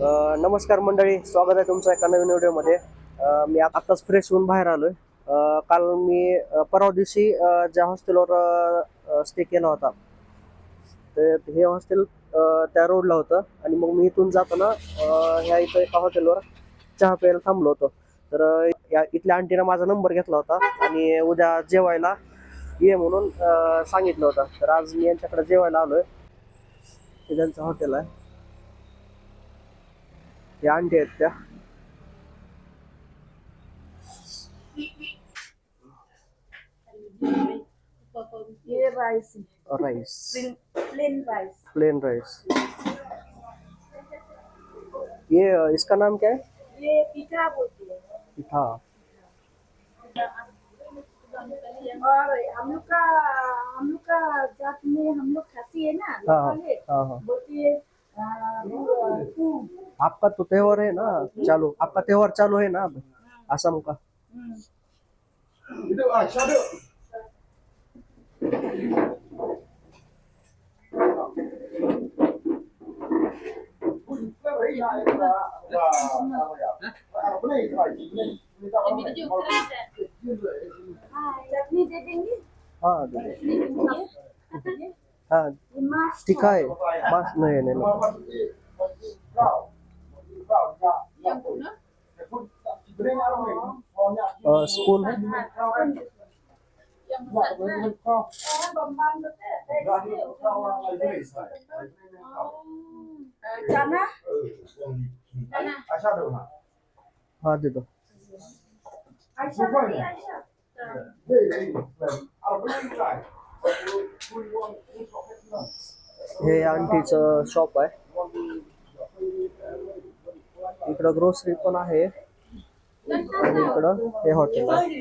नमस्कार मंडळी स्वागत आहे तुमचं एका नवीन व्हिडिओमध्ये. मी आत- आत्ताच फ्रेश होऊन बाहेर आलोय. काल मी परवा दिवशी ज्या हॉस्टेलवर स्टे केला होता तर हे हॉस्टेल त्या रोडला होतं आणि मग मी इथून जाताना ह्या इथं एका हॉटेलवर चहा प्यायला थांबलो होतो. तर या इथल्या आंटीनं माझा नंबर घेतला होता आणि उद्या जेवायला ये म्हणून सांगितलं होतं. तर आज मी यांच्याकडे जेवायला आलोय. हे त्यांचं हॉटेल आहे. आंटी आहेत ये rice plain rice plain rice ये इसका नाम क्या है ये पिठा बोलते हैं पिठा और हम लोग का हम लोग का जात में हम लोग खासी है ना हाँ हाँ बोलते हैं। आपका तो त्योहार है ना चालू। आपका त्योहार चालू है ना असम का। हाँ दीदी। ये हाँ ये मास्क तीखा है बस नहीं नहीं नहीं अ, स्पून है चना हाँ दे दो आयशा बोली, आयशा हे आंटीचं शॉप आहे. इकडं ग्रोसरी पण आहे. आणि इकडं हे हॉटेल आहे.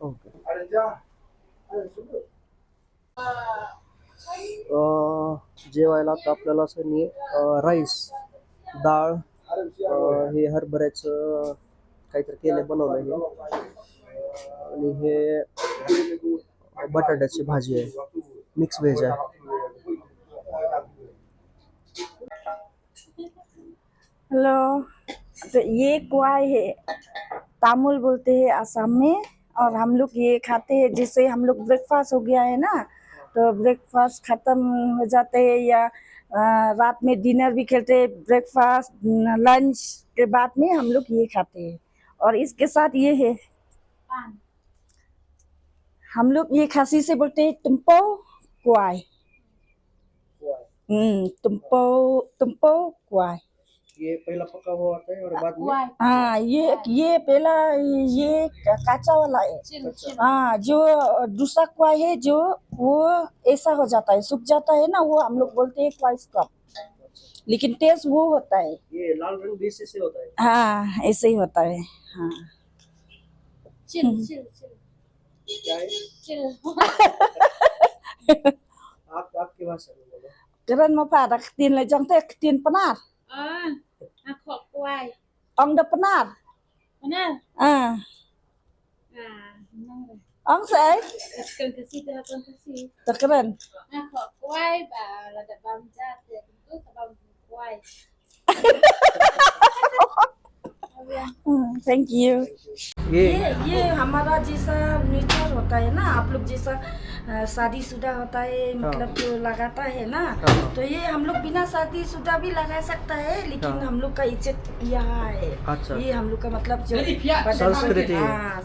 ओके. जेवायला आता आपल्याला सनी राईस डाळ हे हरभऱ्याचं काहीतरी केलं बनवलं हे. आणि हे बटाट्याची भाजी आहे. मिक्स व्हेज आहे. हेलो. तो ये क्वाय है. तामुल बोलते हैं आसाम में और हम लोग ये खाते हैं जैसे हम लोग ब्रेकफास्ट हो गया है ना? तो ब्रेकफास्ट खत्म हो जाते हैं या रात में डिनर भी खेलते हैं। ब्रेकफास्ट लंच के बाद में हम लोग ये खाते हैं। और इसके साथ ये है। हम लोग ये खांसी से बोलते हैं तुमपो क्वाई हम्म तुमपो तुमपो क्वाई ये पहला पका हुआ होता है और बाद में हाँ ये ये पहला ये काचा वाला है हाँ जो दूसरा क्वाई है जो वो ऐसा हो जाता है सूख जाता है ना वो हम लोग बोलते हैं क्वाई स्टॉप लेकिन टेस्ट वो होता है ये लाल रंग भी से होता है. हाँ ऐसे ही होता है हाँ. chill, chill, क्या है. आप आपकी भाषा में बोलो. keren mau pada ketin lejang teh ketin penar Ah, Aku kuai. Ong dah penat. Penat. Ah. Ha. Ah, senang dah. Ong saya. Terima kasih, terima kasih. Tak keren. Aku kuai, ba, lada bangjat, ya tentu sebab kuai. Hmm, you ये ये ये हमारा जैसा metre होता है ना आप लोग जैसा अ, शादीशुदा होता है मतलब जो लगाता है ना हाँ। तो ये हम लोग बिना शादीशुदा भी लगा सकता है लेकिन हाँ। हम लोग का इज़्ज़त यहाँ है। अच्छा। ये हम लोग का मतलब जो संस्कृति। हाँ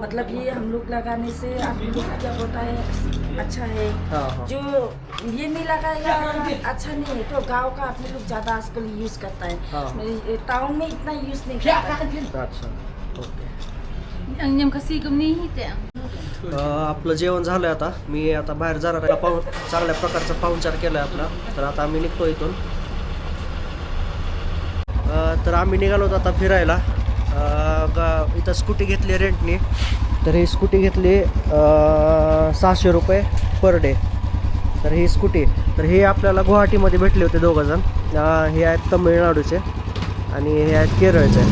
मतलब ये हम लोग लगाने से आप लोग को क्या होता है अच्छा है। हाँ हाँ। जो ये नहीं लगाएगा अच्छा नहीं है तो गाँव का आदमी लोग ज़्यादा आजकल यूज़ करता है। हाँ। टाउन में इतना यूज नहीं करता अच्छा ओके. अ, आपलं जेवण झालंय आता. मी आता बाहेर जाणार आहे. पाहून चांगल्या प्रकारचा पाहुणचार केलाय आपला. तर आता आम्ही निघतो इथून. अ, तर आम्ही निघालो होतो आता फिरायला. अ, गा- इथं स्कूटी घेतली रेंटनी. तर ही स्कूटी घेतली अ, सहाशे रुपये पर डे. तर ही स्कूटी. तर हे आपल्याला गुवाहाटीमध्ये भेटले होते दोघंजण अ, हे आहेत तमिळनाडूचे. आणि हे आहेत केरळचे.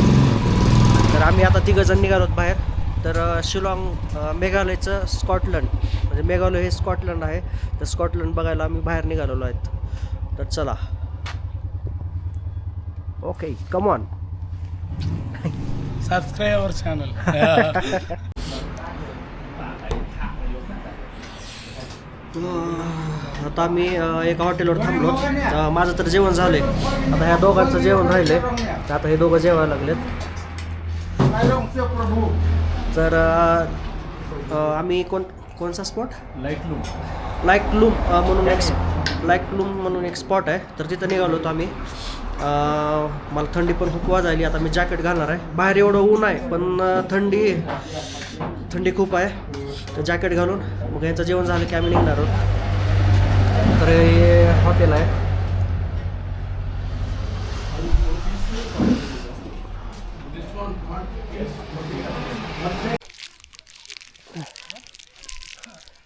तर आम्ही आता तिघंजण निघालो आहोत बाहेर. तर शिलाँग मेघालयचं स्कॉटलंड. म्हणजे मेघालय हे स्कॉटलंड आहे. तर स्कॉटलंड बघायला आम्ही बाहेर निघालेलो आहेत. तर चला. Okay come on subscribe our channel. आता आम्ही एका हॉटेलवर थांबलो. माझं तर जेवण झालंय. आता ह्या दोघांचं जेवण राहिलंय. तर आता हे दोघं जेवायला लागलेत. तर आम्ही कोण कोणचा spot Light loom. Like loom uh, म्हणून एक लाईक लूम म्हणून एक स्पॉट आहे. तर तिथं निघालो होतो आम्ही. मला थंडी पण खूप वाजायली. आता मी जॅकेट घालणार आहे. बाहेर एवढं ऊन आहे पण थंडी थंडी खूप आहे. तर जॅकेट घालून मग यांचं जेवण झालं की आम्ही निघणार आहोत. तर हे हॉटेल आहे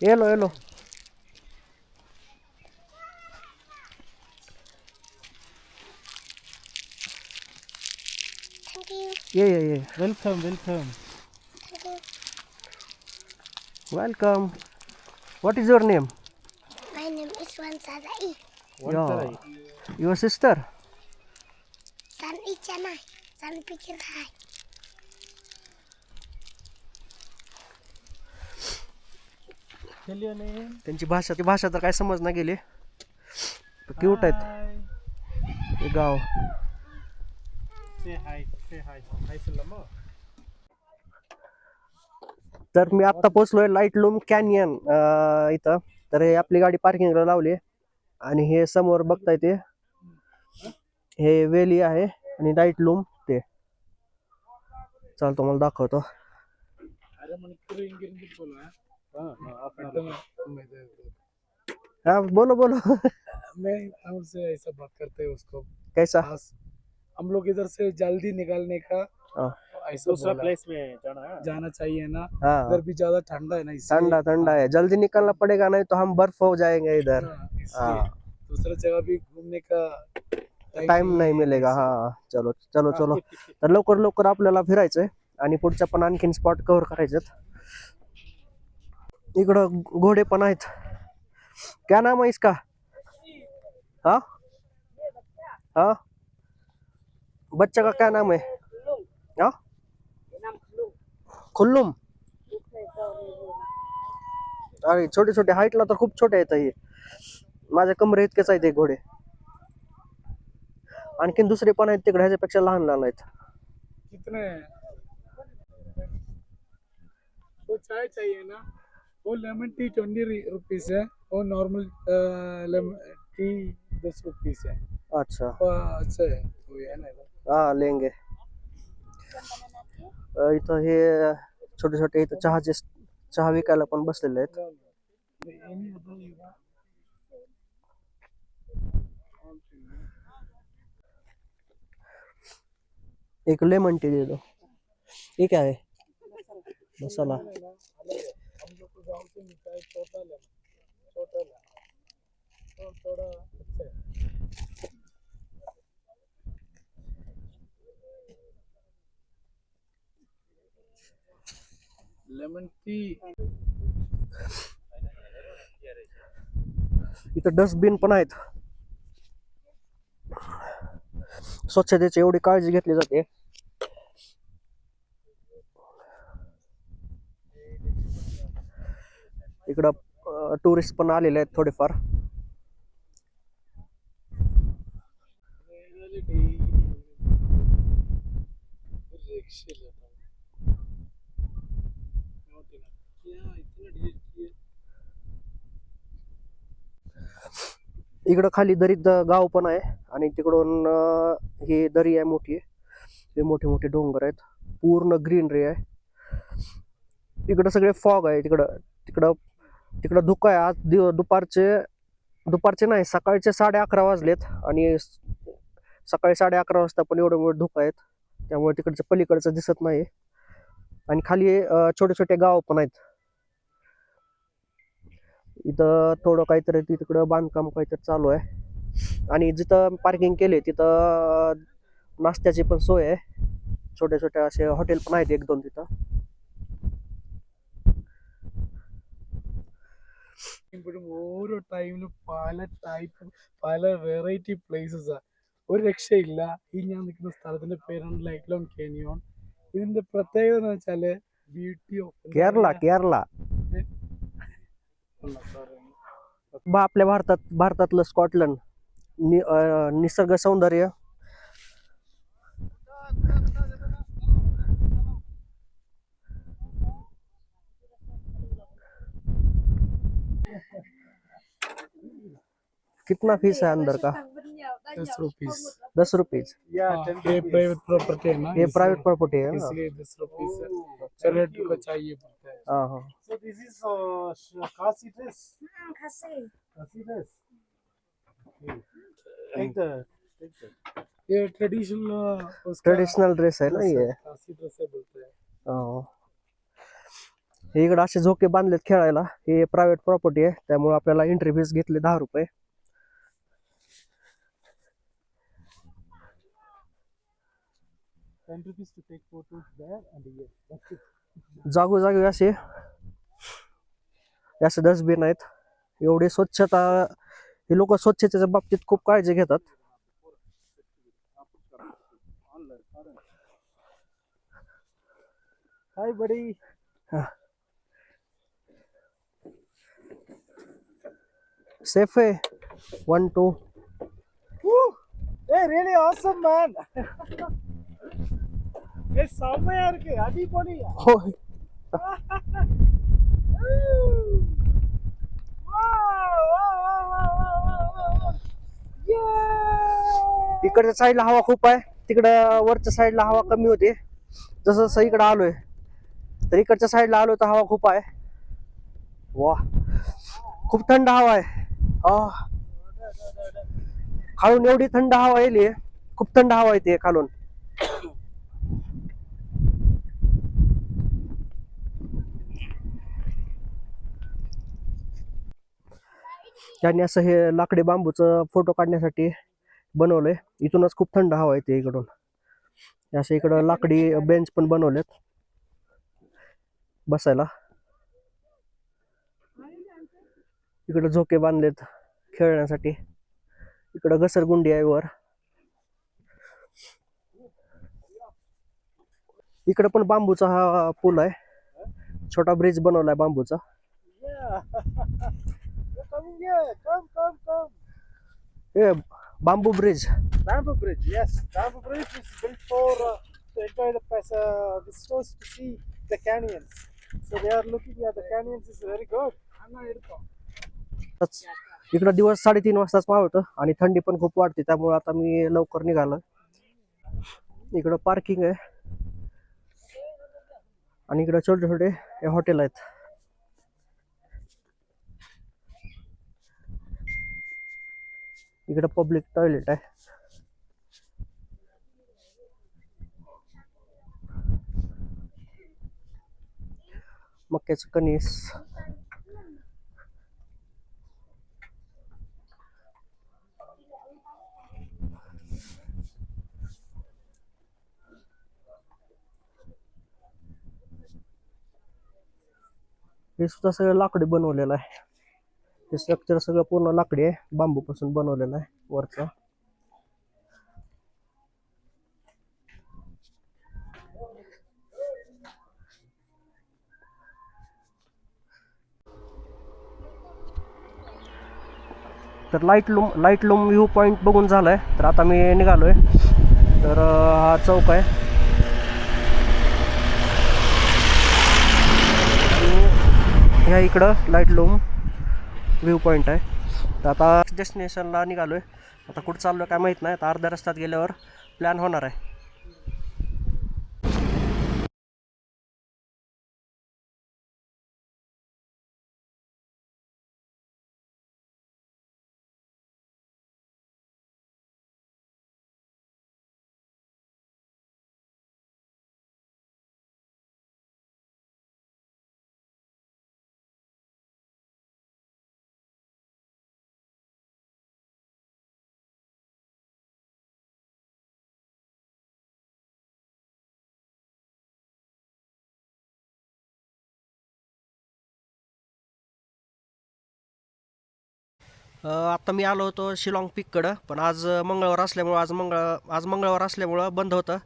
येलो येलो ये ये ये Welcome, welcome. Welcome what is your name Yeah. San Ichanai. San your name. त्यांची भाषा ती भाषा तर काय समज ना गेली क्यूट आहेत. हे गाव. तर मी आत्ता पोचलोय लाइट लूम कॅनियन इथं तर हे आपली गाडी पार्किंगला लावली आणि हे समोर बघताय ते. हे वेली आहे आणि लाइट लूम ते. चालतो मला दाखवतो. है? बोलो बोलो. मैं हमसे ऐसा बात करते हैं उसको. कैसा? हम लोग इधर से जल्दी निकलने का। ऐसा दूसरा प्लेस में जाना है। जाना चाहिए ना। हाँ। इधर भी ज्यादा ठंडा है ना ठंडा ठंडा है। जल्दी निकलना पड़ेगा नहीं तो हम बर्फ हो जाएंगे इधर। दूसरा जगह भी घूमने का टाइम नाही मिलेगा हा। चलो चलो चलो। तर लवकर लवकर आपल्याला फिरायचंय आणि पुढच्या पण आणखीन स्पॉट कव्हर करायचेत इकडं घोडे पण आहेत. क्या नाम है इसका? हाँ? हाँ? बच्चा का क्या नाम है हाँ? खुल्लुम। अरे छोटे छोटे हाईटला तर खूप छोटे आहेत हे. माझ्या कमरे इतकेच आहेत हे घोडे. आणखीन दुसरे पण आहेत तिकडे ह्याच्यापेक्षा लहान लहान आहेत. कितने? वो चाय चाहिए ना? वो लेमन टी ट्वेंटी रुपीज़ है। वो नॉर्मल टी दस रुपीज़ है। अच्छा। अच्छा है। ना। लेंगे। इथं हे छोटे छोटे इथं चहाचे चहा विकायला पण बसलेले आहेत. एक लेमन टी दे दो ये क्या है मसाला छोटा लेमन छोटा लेमन और थोड़ा अच्छा है लेमन टी इथं डस्टबिन पण आहेत. स्वच्छतेची एवढी काळजी घेतली जाते. इकडं टुरिस्ट पण आलेले आहेत थोडेफार. इकडं खाली दरीत गाव पण आहे आणि तिकडून ही दरी आहे मोठी हे मोठे मोठे डोंगर आहेत. पूर्ण ग्रीनरी आहे. इकडं सगळे फॉग आहे. तिकडं तिकडं तिकडं धुकं आहे. आज दिव दुपारचे दुपारचे नाही सकाळचे साडे अकरा वाजलेत आणि सकाळी साडे अकरा वाजता पण एवढं मोठं धुकं आहेत. त्यामुळे तिकडचं पलीकडचं दिसत नाही. आणि खाली छोटे छोटे गाव पण आहेत. इथं थोडं काहीतरी तिकडं बांधकाम काहीतरी चालू आहे. आणि जिथं पार्किंग केली तिथं नाश्त्याची पण सोय आहे. छोट्या छोट्या असे हॉटेल पण आहेत एक दोन तिथं. ഇപ്പോഴും ഓരോ ടൈമിലും പല ടൈപ്പ് പല വെറൈറ്റി പ്ലേസസാ ഒരു രക്ഷയില്ല. ഈ ഞാൻ നിൽക്കുന്ന സ്ഥലത്തിന്റെ പേരാണ് ലൈറ്റ് ലോങ് കേനിയോൺ ഇതിന്റെ പ്രത്യേകത എന്ന് വെച്ചാൽ ബ്യൂട്ടി ഓഫ് കേരള കേരള. बा आपल्या भारतात भारतातलं स्कॉटलंड नि निसर्ग सौंदर्य. कितना फ़ीस है अंदर का? दस रुपीस. दस रुपीज़ ये प्राइवेट प्रॉपर्टी है ना ये प्राइवेट प्रॉपर्टी है ना? इसलिए दस रुपीस चरेट को चाहिए है हाँ हाँ So this is uh, sh- Khasi dress. Khasi Khasi dress. Okay. Take the. Take the. ये ट्रेडिशनल ट्रेडिशनल ड्रेस है ना ये खासी ड्रेस है बोलते हैं हो. हे इकडे असे झोके बांधलेत खेळायला हे प्रायव्हेट प्रॉपर्टी आहे त्यामुळे आपल्याला एंट्री फीस घेतली दहा रुपये Ten rupees to take photos there and here. जागोजागी असे असे डस्टबिन आहेत. एवढी स्वच्छता हे लोक स्वच्छतेच्या बाबतीत खूप काळजी घेतात. Hi, buddy. सेफ आहे. One two really awesome, man. hey, செம்மையா இருக்கு அடிப்பொலி हो इकडच्या साईडला हवा खूप आहे तिकडं वरच्या साईडला हवा कमी होती जसं जसं इकडं आलोय तर इकडच्या साईडला आलोय तर हवा खूप आहे वा खूप थंड हवा आहे आह. खालून एवढी थंड हवा येईल खूप थंड हवा येते खालून त्यांनी असं हे लाकडी बांबूचं फोटो काढण्यासाठी बनवलं आहे इथूनच खूप थंड हवा येते इकडून. असं असे इकडं लाकडी बेंच पण बनवलेत. बसायला. इकडं झोके बांधलेत खेळण्यासाठी. इकडं घसरगुंडी आहे वर. इकडं पण बांबूचा हा पूल आहे. छोटा ब्रिज बनवलाय बांबूचा. coming here. Come, come, come. हे bamboo bridge Bamboo Bridge. Yes, Bamboo Bridge is built for uh, to enjoy the uh, visitors to see the canyons. So they are looking at the canyons is very good. इकडं दिवस साडेतीन वाजताच मावळतं आणि थंडी पण खूप वाढते त्यामुळे आता मी लवकर निघालो इकडं पार्किंग आहे आणि इकडं छोटे छोटे हे हॉटेल आहेत इकडं पब्लिक टॉयलेट आहे. मक्याचं कणीस. हे सुद्धा सगळं लाकडी बनवलेलं आहे. हे स्ट्रक्चर सगळं पूर्ण लाकडी आहे. बांबूपासून बनवलेलं आहे वरचा. तर light loom light loom view point बघून झालाय. तर आता मी निघालोय. तर हा चौक आहे. ह्या इकडं लाइट लूम व्ह्यू पॉईंट आहे. तर आता डेस्टिनेशनला निघालो आहे आता कुठं चाललो काय माहीत नाही. आता अर्ध्या रस्त्यात गेल्यावर प्लॅन होणार आहे. आत्ता मी आलो होतो शिलाँग पीककडं पण आज मंगळवार असल्यामुळं आज मंगळ आज मंगळवार असल्यामुळं बंद होतं.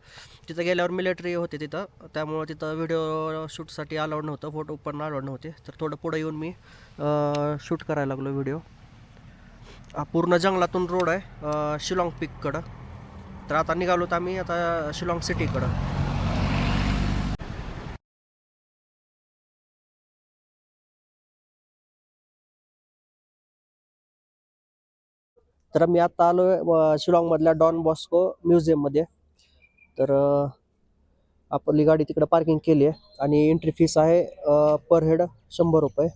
तिथं गेल्यावर मिलिटरी होते तिथं त्यामुळं तिथं व्हिडिओ शूटसाठी अलाउड नव्हतं फोटो पण अलाउड नव्हते. तर थोडं पुढं येऊन मी शूट करायला लागलो व्हिडिओ पूर्ण जंगलातून रोड आहे शिलाँग पीककडं. तर आता निघालो तर आम्ही आता शिलाँग सिटीकडं तर मी आता आलो आहे शिलाँगमधल्या डॉन बॉस्को म्युझियममध्ये. तर आपली गाडी तिकडे पार्किंग केली आहे आणि एंट्री फीस आहे पर हेड शंभर रुपये.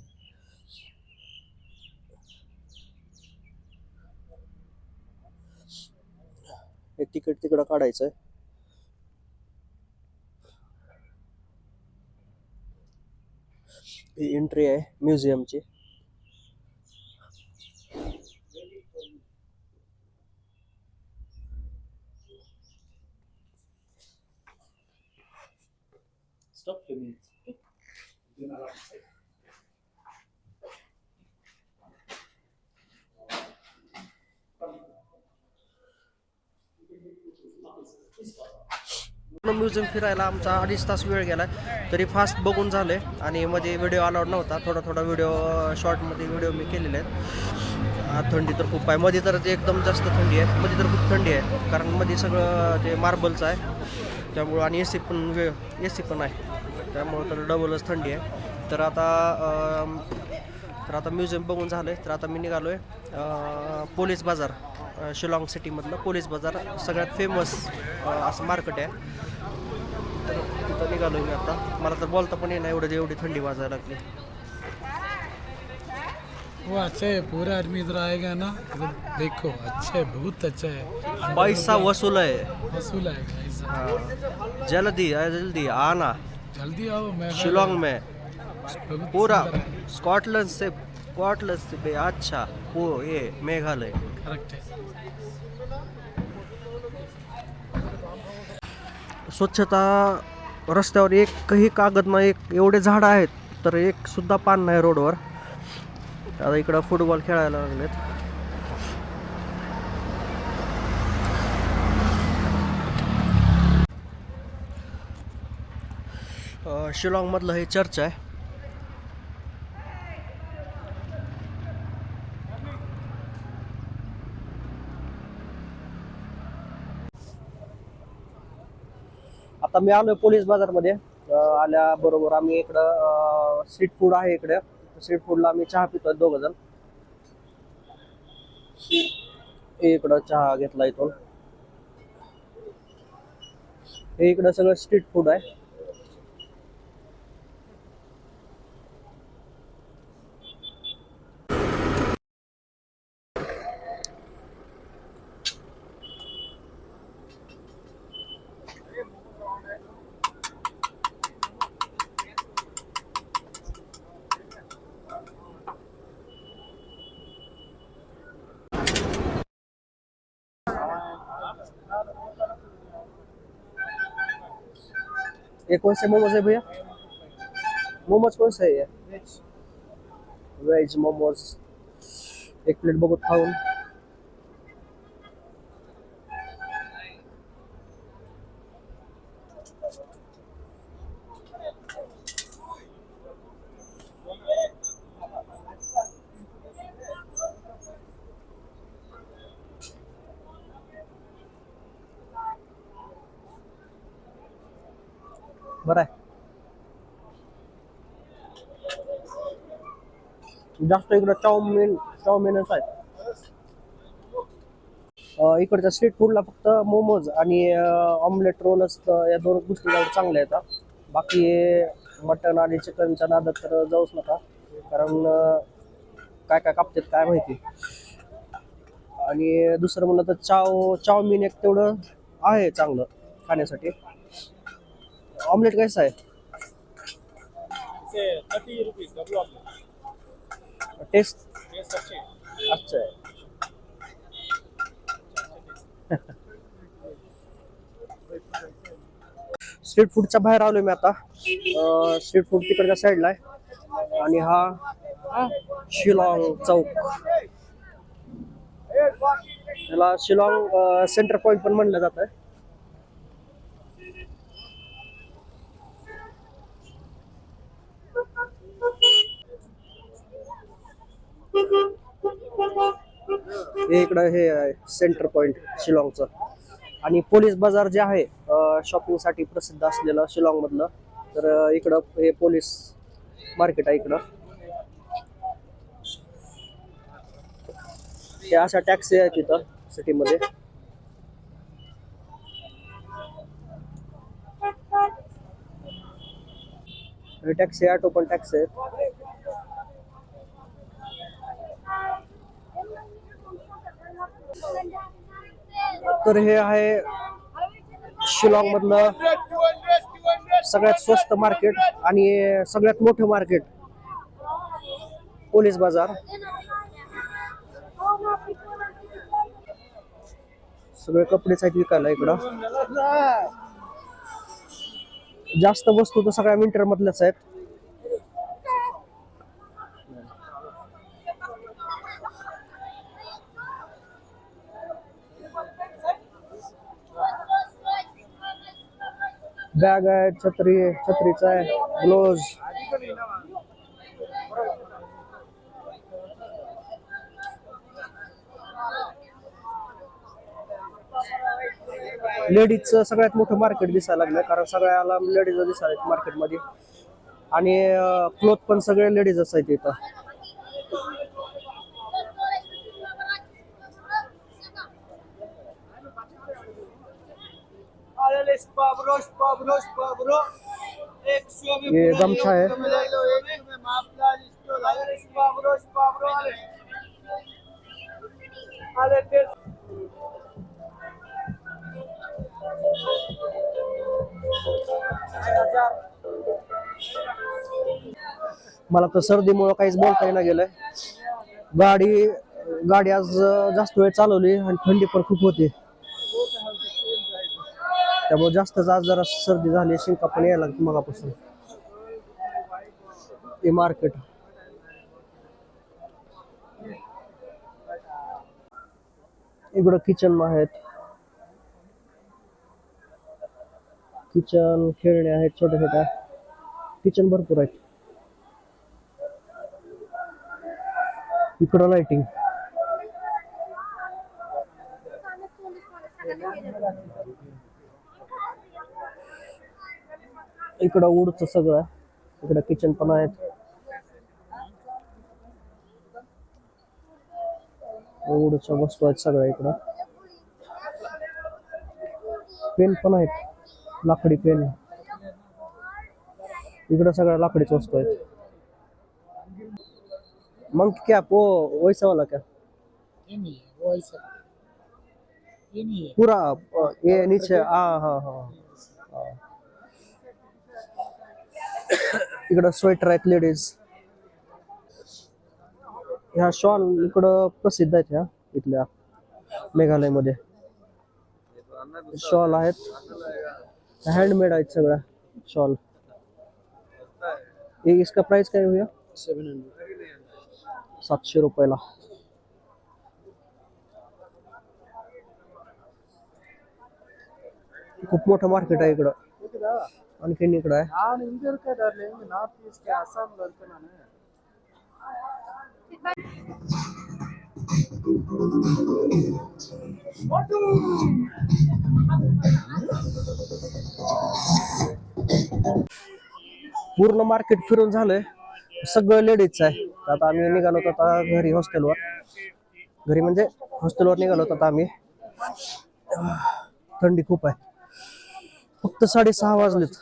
हे तिकीट तिकडं काढायचं आहे ही एंट्री आहे म्युझियमची. म्युझियम फिरायला आमचा अडीच तास वेळ गेला तरी फास्ट बघून झाले आणि मध्ये व्हिडिओ अलाउड नव्हता. थोडा थोडा व्हिडिओ शॉर्टमध्ये व्हिडिओ मी केलेले आहेत. थंडी तर खूप आहे. मध्ये तर ते एकदम जास्त थंडी आहे. मध्ये तर खूप थंडी आहे. कारण मध्ये सगळं ते मार्बलचं आहे. त्यामुळं आणि ए सी पण वे ए सी पण आहे. त्यामुळं तर डबलच थंडी आहे. तर आता तर आता म्युझियम बघून झालं आहे तर आता मी निघालो आहे पोलीस बाजार शिलाँग सिटीमधलं पोलीस बाजार. सगळ्यात फेमस असं मार्केट आहे. तर तिथं निघालो मी आता. मला तर बोलता पण येणार एवढं एवढी थंडी वाजायला लागली. वो अच्छा है पूरा आदमी इधर आएगा ना? इधर देखो अच्छा है बहुत अच्छा है. पैसा वसूल आहे. वसूल हाँ, जल्दी आ, जल्दी आना. जल्दी आओ मैं शिलोंग में। पूरा। स्कॉटलैंड से स्कॉटलैंड से बे- अच्छा। वो ये मेघालय। करेक्ट है। स्वच्छता रस्त्यावर एकही कागद नाही एक एवढे झाडं आहेत तर एक सुद्धा पान नाही रोडवर. आता इकडं फुटबॉल खेळायला लागलेत. शिलाँगमधलं हे चर्च आहे. आता मी आलोय पोलीस बाजारमध्ये. आल्या आल्याबरोबर आम्ही इकडं स्ट्रीट फूड आहे इकडे. स्ट्रीट फूडला आम्ही चहा पितोय दोघ जण हे इकडं चहा घेतला इथून. हे इकडं सगळं स्ट्रीट फूड आहे. ये कौन से मोमोज है भैया? मोमोज कौन से है ये? वेज मोमोज। एक प्लेट बघू खाऊन बरं आहे. जास्त इकडं चाऊमिन चाऊमिनच आहेत. इकडच्या स्ट्रीट फूडला फक्त मोमोज आणि ऑमलेट रोलच या दोन गोष्टी एवढ्या चांगल्या आहेत हा. बाकी मटन आणि चिकनच्या नादात तर जाऊच नका. कारण काय काय कापतात काय माहिती. आणि दुसरं म्हणलं तर चाव चाऊमिन एक तेवढं आहे चांगलं खाण्यासाठी. ऑमलेट कैसा आहे? टेस्ट अच्छा आहे. स्ट्रीट फूडच्या बाहेर आलोय मी आता. स्ट्रीट फूड तिकडच्या साईडला आहे. आणि हा शिलाँग चौक. त्याला शिलॉंग सेंटर पॉइंट पण म्हणलं जातं हे इकडं हे आहे सेंटर पॉइंट शिलॉंगचं. आणि पोलीस बाजार जे आहे शॉपिंगसाठी प्रसिद्ध असलेलं शिलॉंग मधलं तर इकडं हे पोलीस मार्केट आहे इकडं. हे अशा टॅक्सी आहेत तिथं सिटीमध्ये टॅक्सी ऑटो पण टॅक्सी आहेत. तर हे आहे शिलॉंग मधलं सगळ्यात स्वस्त मार्केट आणि सगळ्यात मोठं मार्केट पोलीस बाजार. सगळे कपडेच आहेत विकायला इकडं. जास्त वस्तू तर सगळ्या विंटर मधल्याच आहेत. बॅग आहे छत्री छत्रीचा आहे ग्लोव्ज लेडीजचं सगळ्यात मोठं मार्केट दिसायला लागलं कारण सगळ्याला लेडीज दिसायला मार्केटमध्ये आणि क्लोथ पण सगळे लेडीजच आहेत इथं. ये गमछा है। मला तर सर्दीमुळं काहीच बोलता येईना गेलंय. गाडी गाडी आज जास्त वेळ चालवली आणि थंडी पण खूप होती. त्यामुळे जास्तच आज जरा सर्दी झाली शिंका पण यायला लागली मगापासून हे मार्केट इकडं किचन आहेत किचन खेळणे आहेत छोट्या छोट्या किचन भरपूर आहेत इकडं लाइटिंग इकडं वूडचं सगळं. इकडं किचन पण आहेत. वूडच्या वस्तू आहेत सगळ्या इकडं. पेन पण आहेत. लाकडी पेन. इकडं सगळ्या लाकडीच वस्तू आहेत. मग क्या वो वैसा वाला क्या? ये नहीं वो ऐसा। ये नहीं पूरा ये नीचे हाँ हाँ हाँ हाँ. इकडं स्वेटर आहेत लेडीज ह्या शॉल इकडं प्रसिद्ध आहेत ह्या इथल्या मेघालयमध्ये. शॉल आहेत. हँडमेड आहेत सगळ्या शॉल ये इसका प्राइस काय होऊया सेवन हंड्रेड सातशे रुपयाला. खूप मोठं मार्केट आहे इकडं. அன்னைக்கு இக்கட நான் இங்க இருக்க டார்லிங் இங்க நார்த் ஈஸ்ட் அசாம்ல இருக்க நான் पूर्ण मार्केट फिरून झालंय सगळं लेडीज आहे. आता आम्ही निघालो होतो आता घरी हॉस्टेलवर घरी म्हणजे हॉस्टेलवर निघालो होतो आता आम्ही. थंडी खूप आहे. फक्त साडेसहा वाजलेत.